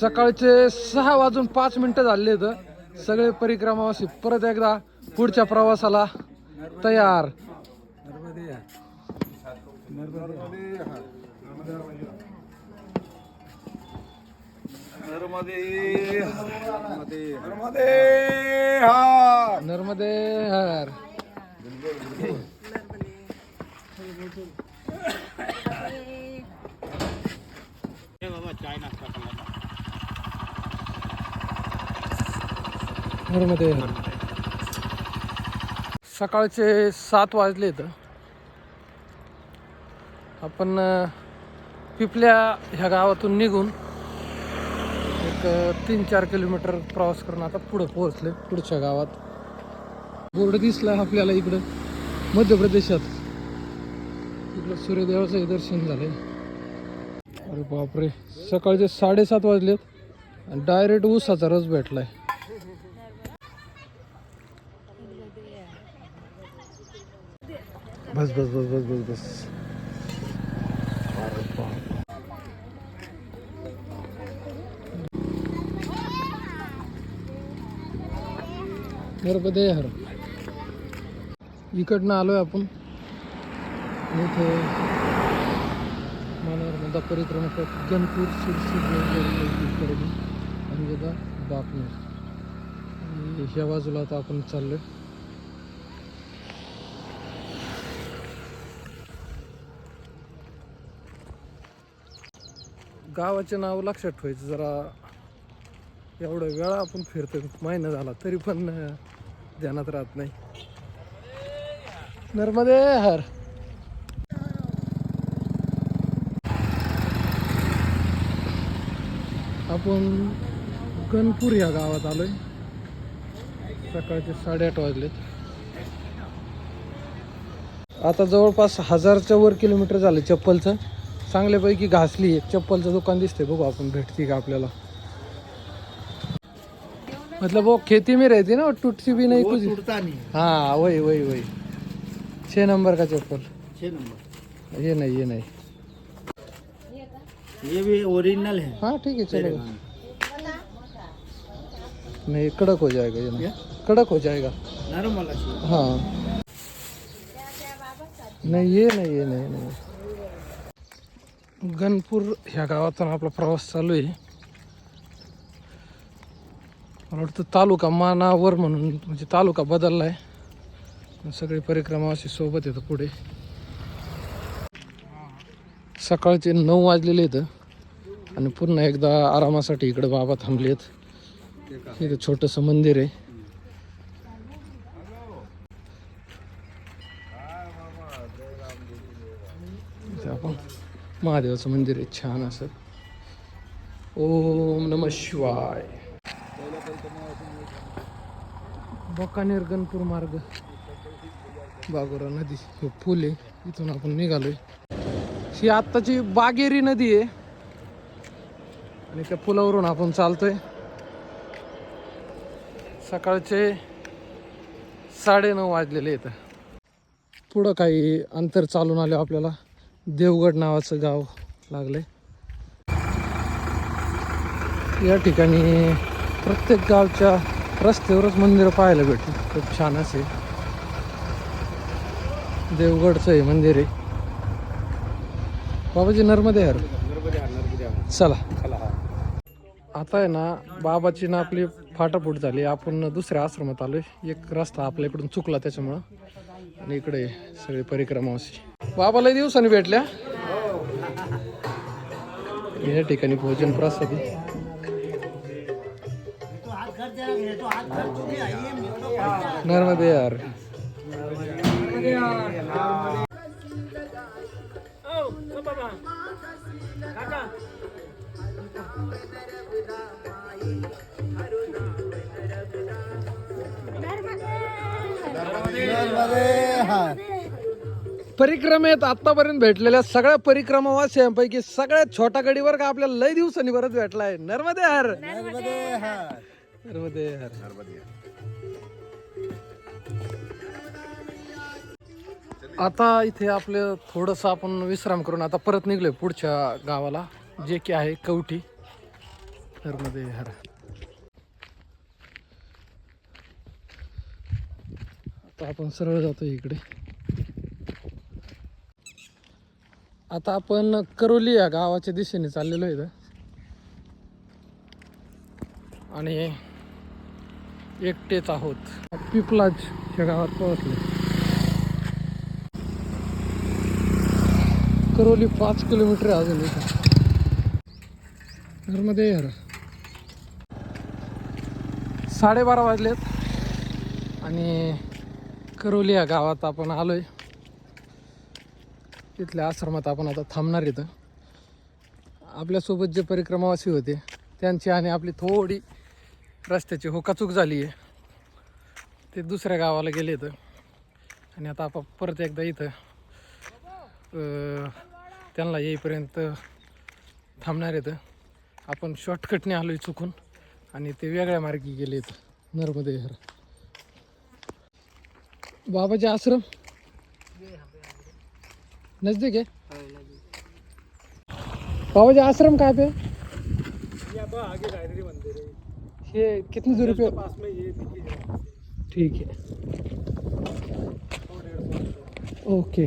सकाळचे सहा वाजून पाच मिनिटं झाले तर सगळे परिक्रमावासी परत एकदा पुढच्या प्रवासाला तयार. नर्मदे नर्मदे हा नर्मदे हर. सकाळचे सात वाजले तर आपण पिपल्या ह्या गावातून निघून एक तीन चार किलोमीटर प्रवास करून आता पुढं पोहोचले पुढच्या गावात. बोर्ड दिसला आपल्याला इकडं मध्य प्रदेशात. सूर्यदेवाचं सूर्यदेवाचंही दर्शन झालंय. अरे बापरे सकाळचे साडेसात वाजलेत आणि डायरेक्ट ऊसाचा रस भेटलाय. बस बस बस बस बस बस. अरे बाप. हर. इकडनं आलोय आपण. इथे नर्मदा परिक्रमा करत गणपूर शिरसी आणि अंजदा बापनेर ह्या बाजूला आता आपण चाललो गावाचे नाव लक्षात ठेवायचं जरा. एवढं वेळा आपण फिरतो महिना झाला तरी पण ध्यानात राहत नाही. नर्मदे हर. आपण गणपूर या गावात आलोय. सकाळचे साडेआठ वाजलेत. आता जवळपास हजारच्या वर किलोमीटर झालं चप्पलचं. चांगल्यापैकी घासली एक. चप्पलचं दुकान दिसते बघू आपण भेटते का आपल्याला. मतलब वो खेती में रहती ना टूटती भी नहीं कुछ. टूटता नहीं हाँ। वही वही वही. छः नंबर का चप्पल. छह नंबर। ये नहीं ये नहीं. ये भी ओरिजिनल है। हाँ ठीक है तेरे चलो गाँव। नहीं कड़क हो जाएगा ये क्या? कड़क हो जाएगा। नरम वाला हाँ। नाही ये नाही ये नाही नाही। गणपूर ह्या गावातून आपला प्रवास चालू आहे. मला वाटतं तालुका मानावर म्हणून म्हणजे तालुका बदलला आहे सगळी परिक्रमा अशी सोबत येतं पुढे. सकाळचे नऊ वाजलेले आहेत. आणि पुन्हा एकदा आरामासाठी इकडे बाबा थांबले आहेत इथं छोटंसं मंदिर आहे. आपण महादेवाचं मंदिर आहे. छान असं. ओम नम शिवाय. बकानेर गणपूर मार्ग. बागोरा नदी. हे पूल आहे. इथून आपण निघालोय. ही आत्ताची बागेरी नदी आहे. आणि त्या पुलावरून आपण चालतोय. सकाळचे साडेनऊ वाजलेले आहेत. पुढं काही अंतर चालून आलं आपल्याला. देवगड नावाचं गाव लागले या ठिकाणी प्रत्येक गावच्या रस्त्यावरच मंदिर पाहायला भेटते खूप छान असे. देवगडचं हे मंदिर आहे. बाबाजी नर्मदे हर चला. आता आहे ना बाबाची ना आपली फाटाफूट झाली. आपण दुसऱ्या आश्रमात आलोय. एक रस्ता आपल्या इकडून चुकला त्याच्यामुळं. आणि इकडे सगळे परिक्रमावासी बाबाला दिवसांनी भेटल्या. या ठिकाणी भोजन प्रसादी. नर्मदे यार परिक्रमेत आतापर्यंत भेटलेल्या सगळ्या परिक्रमावासियांपैकी सगळ्यात छोटा गडीवर का आपल्याला लय दिवसांनी परत भेटलाय नर्मदे हर. नर्मदे हर. आता इथे आपलं थोडंसं आपण विश्राम करून आता परत निघलोय पुढच्या गावाला जे की आहे कवठी. नर्मदे हर. आता आपण सरळ जातो इकडे. आता आपण करोली या गावाच्या दिशेने चाललेलो आहे आणि एकटेच आहोत. पिपलाज या गावात पोहोचले. करोली पाच किलोमीटर आहे अजून इथं. घरमध्ये यार. साडेबारा वाजलेत. आणि करोली या गावात आपण आलोय. तिथल्या आश्रमात आपण आता थांबणार इथं. आपल्यासोबत जे परिक्रमावासी होते त्यांची आणि आपली थोडी रस्त्याची होकाचूक झाली आहे ते दुसऱ्या गावाला गेले इथं. आणि आता आपण परत एकदा इथं त्यांना येईपर्यंत थांबणार इथं. आपण शॉर्टकटने आलो चुकून आणि ते वेगळ्या मार्गी गेले इथं. नर्मदेहर बाबाचे आश्रम? नजदीक है बाबा जी आश्रम कहाँ पे आगे मंदिर है ये कितनी दूरी पे पास में ये ठीक है ओके.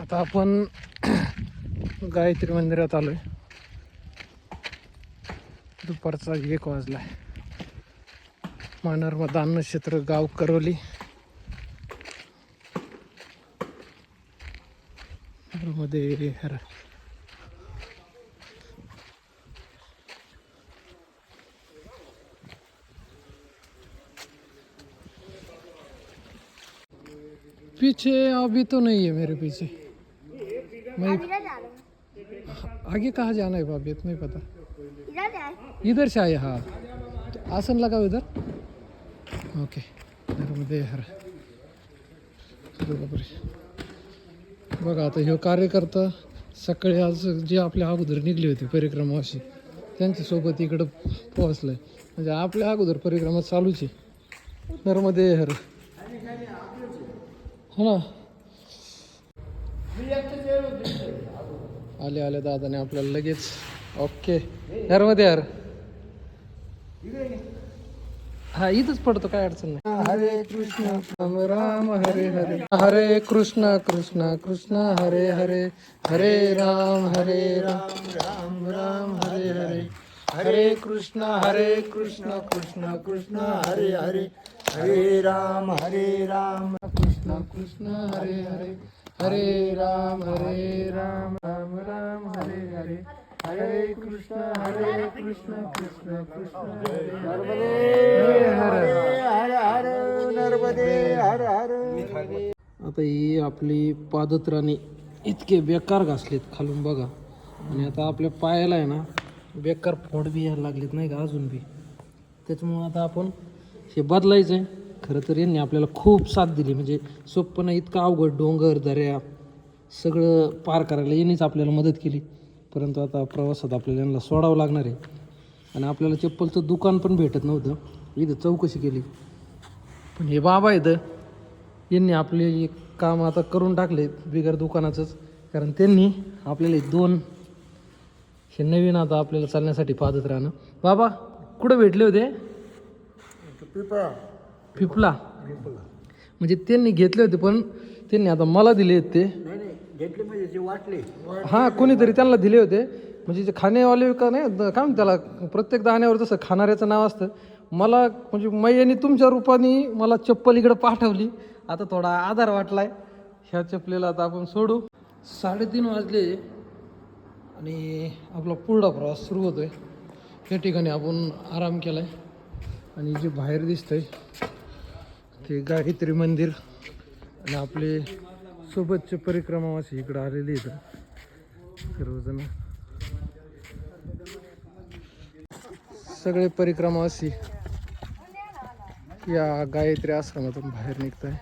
आता आपण गायत्री मंदिरात आलोय. दुपारचा एक वाजलाय मानर्मदा क्षेत्र गाव मध्ये पीछे अभी तो नहीं है मेरे पीछे। मैं आगे कहाँ जाना है भाभी इतना नहीं पता। इधर से आए हाँ। तो आसन लगाओ इधर। ओके नर्मदे हर बघा आता ह्यो कार्यकर्ता सकाळी आज जे आपल्या अगोदर निघले होते परिक्रमाशी त्यांच्यासोबत इकडं पोहोचलाय म्हणजे आपल्या अगोदर परिक्रमा चालूच आहे नर्मदे हर हो ना आले आले दादाने आपल्याला लगेच ओके नर्मदे हर हा इथंच पडतो काय अडचण नाही. हरे कृष्ण राम राम हरे हरे. हरे कृष्ण कृष्ण कृष्ण हरे हरे. हरे राम हरे राम. राम राम हरे हरे. हरे कृष्ण हरे कृष्ण कृष्ण कृष्ण हरे हरे. हरे राम हरे राम. कृष्ण कृष्ण हरे हरे. हरे राम हरे राम. राम राम हरे हरे. हरे कृष्ण हरे कृष्ण कृष्ण कृष्ण. हरे हरे हरे हर हर नर्मदे हर हर. आता ही आपली पादत्राणे इतके बेकार घासलेत खालून बघा. आणि आता आपल्या पायाला आहे ना बेकार फोड बी यायला लागलेत नाही का अजून बी. त्याच्यामुळं आता आपण हे बदलायचं आहे खरं तर यांनी आपल्याला खूप साथ दिली. म्हणजे सोपं नाही इतकं अवघड डोंगर दऱ्या सगळं पार करायला यांनीच आपल्याला मदत केली. परंतु आता प्रवासात आपल्याला यांना सोडावं लागणार आहे. आणि आपल्याला चप्पलचं दुकान पण भेटत नव्हतं. इथं चौकशी केली. पण हे बाबा इथं यांनी आपले एक काम आता करून टाकले बिगर दुकानाचंच. कारण त्यांनी आपल्याला दोन हे नवीन आता आपल्याला चालण्यासाठी पाहत राहणं. बाबा कुठं भेटले होते? पिपला म्हणजे त्यांनी घेतले होते पण त्यांनी आता मला दिले आहेत ते. घेतले म्हणजे जे वाटले. हां कोणीतरी त्यांना दिले होते. म्हणजे जे खाणेवाले का नाही काय म्हणतात त्याला प्रत्येक दाण्यावर जसं खाणाऱ्याचं नाव असतं. मला म्हणजे मैयानी तुमच्या रूपाने मला चप्पल इकडं पाठवली. आता थोडा आधार वाटलाय. ह्या चपलेला आता आपण सोडू. साडेतीन वाजले आणि आपला पुढला प्रवास सुरू आहे या ठिकाणी आपण आराम केला आहे आणि जे बाहेर दिसतंय ते गायत्री मंदिर आणि आपले सोबतचे परिक्रमावासी इकडं आलेले आहेत. सर्वजण. सगळे परिक्रमावासी या गायत्री आश्रमातून बाहेर निघत आहे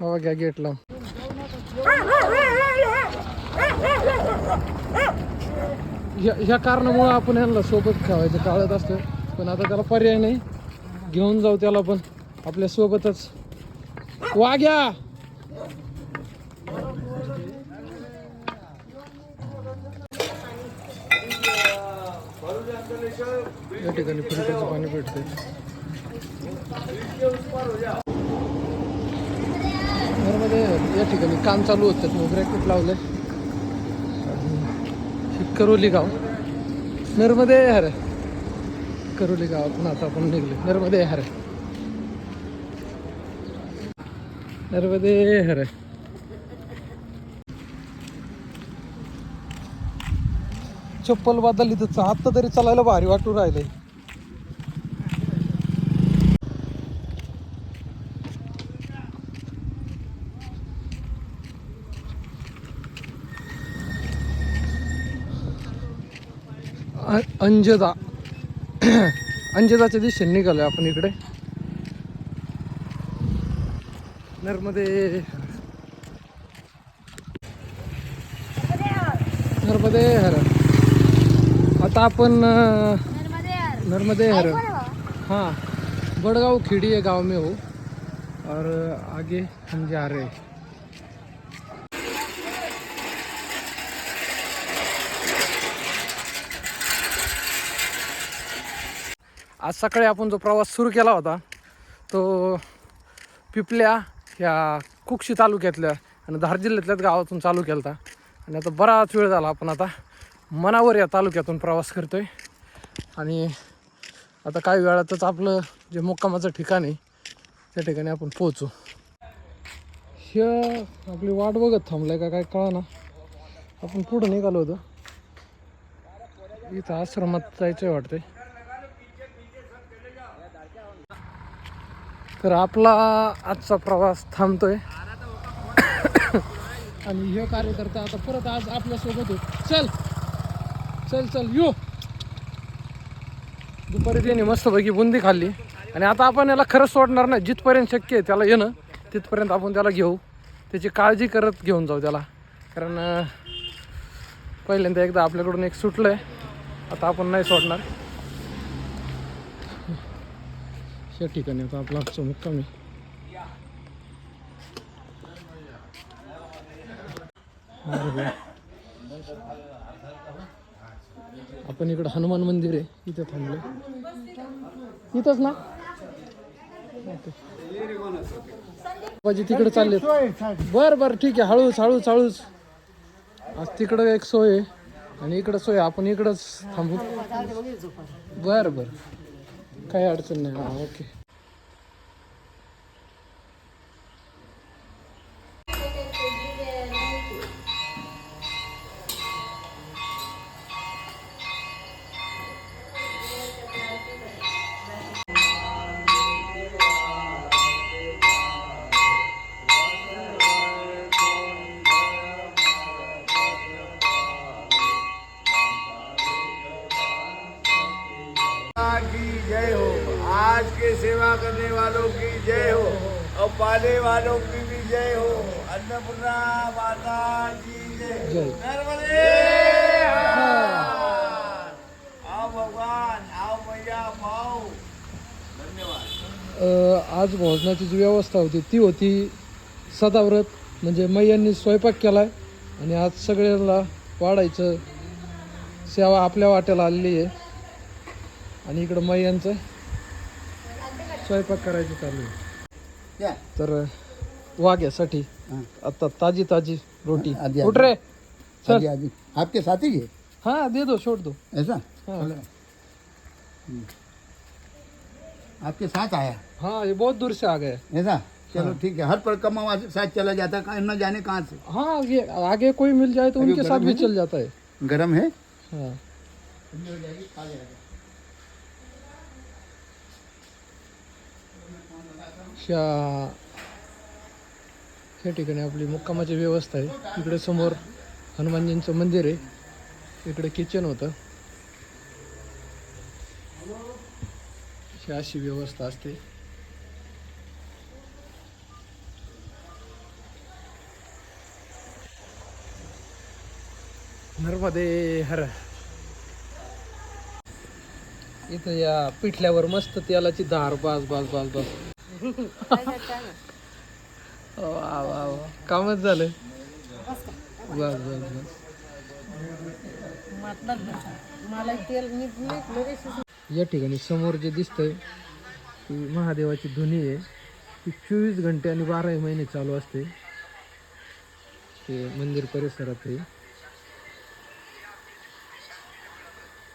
बाबा घ्या गेट लावून ह्या ह्या कारणामुळं आपण यांना सोबत ठेवायचं टाळत असतो पण आता त्याला पर्याय नाही. घेऊन जाऊ त्याला पण. आपल्या सोबतच. वाघ्या! या ठिकाणी फिल्टरचं पाणी भेटते घरमध्ये या ठिकाणी काम चालू होतं. मग रॅकेट लावलं करोली गाव. नर्मदे हर. करोली गावातून आता आपण निघले नर्मदे हर. नर्मदे हर. चप्पल बदलली तर आता तरी चालायला भारी वाटू राहिलंय. अ- अंजदा. अंजदाच्या दिशेने निघालोय आपण इकडे. नर्मदे. नर्मदे हर आता आपण नर्मदे हर हाँ. बड़गांव खिड़ी है गांव में हो. और आगे हम जा रहे हैं. आज सकाळी आपण जो प्रवास सुरू केला होता तो पिपल्या ह्या कुक्षी तालुक्यातल्या आणि धार जिल्ह्यातल्याच गावातून चालू केला होता आणि आता बराच वेळ झाला आपण आता मनावर या तालुक्यातून प्रवास करतो आहे आणि आता काही वेळातच आपलं जे मुक्कामाचं ठिकाण आहे त्या ठिकाणी आपण पोहोचू. हे आपली वाट बघत थांबलाय का काय कळा ना आपण पुढं निघालो होतो. इथं आश्रमात जायचं आहे वाटतंय. तर आपला आजचा प्रवास थांबतोय. आणि हे कार्यकर्ता आता परत आज आपल्यासोबत आहे चल चल चल यो. दुपारी त्याने मस्तपैकी बुंदी खाल्ली. आणि आता आपण याला खरंच सोडणार नाही. जिथपर्यंत शक्य आहे त्याला येणं तिथपर्यंत आपण त्याला घेऊ. त्याची काळजी करत घेऊन जाऊ त्याला. कारण पहिल्यांदा एकदा आपल्याकडून एक सुटलं आहे आता आपण नाही सोडणार. या ठिकाणी आता आपला आजचा मुक्काम आहे. आपण इकडं हनुमान मंदिर आहे इथं थांबलो. इथंच ना? बाजी तिकडे चालले बर बर ठीक आहे. हळूच हळूच हळूच. आज तिकडं एक सोय आहे आणि इकडं सोय आपण इकडंच थांबू. बर बर. काही अडचण नाही हा ओके आज के सेवा करने वालों की जय हो। और पाने वालों की भी जय हो। अन्नपूर्णा माता की जय। नर्मदे। आओ भगवान आओ मैया पाओ। धन्यवाद। आज भोजनाची जी व्यवस्था होती ती होती सदाव्रत. म्हणजे मैयांनी स्वयंपाक केलाय आणि आज सगळ्यांना वाढायचं सेवा आपल्या वाट्याला आलेली आहे. आणि इकडं मैयांचं स्वयंपाक करायचं चालू आहे. तर वाघ्यासाठी हाँ। आता ताजी ताजी रोटी. उठ रे. आपके साथ ही है हाँ दे दो छोड़ दो. ऐसा? हाँ। हम्म। आपके साथ आया. हाँ ये बहुत दूर से आ गए ऐसा? चलो ठीक है. हर परिक्रमा साथ चला जाता है. न जाने कहाँ से? हाँ ये आगे कोई मिल जाए तो उनके साथ भी चल जाता है. गर्म है? हाँ. ह्या ह्या ठिकाणी आपली मुक्कामाची व्यवस्था आहे. इकडे समोर हनुमानजींचं मंदिर आहे. इकडे किचन होतं. ही अशी व्यवस्था असते. नर्मदे हर. इथं या पिठल्यावर मस्त तेलाची धार बास बास बास बास. वा वा वा कामच झालं. बस बस बस. या ठिकाणी समोर जे दिसतंय ती महादेवाची धुनी आहे. ती चोवीस घंटे आणि बाराही महिने चालू असते. ते मंदिर परिसरात आहे.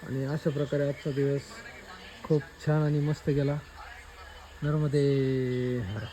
आणि अशा प्रकारे आजचा दिवस खूप छान आणि मस्त गेला. नर्मदे हर।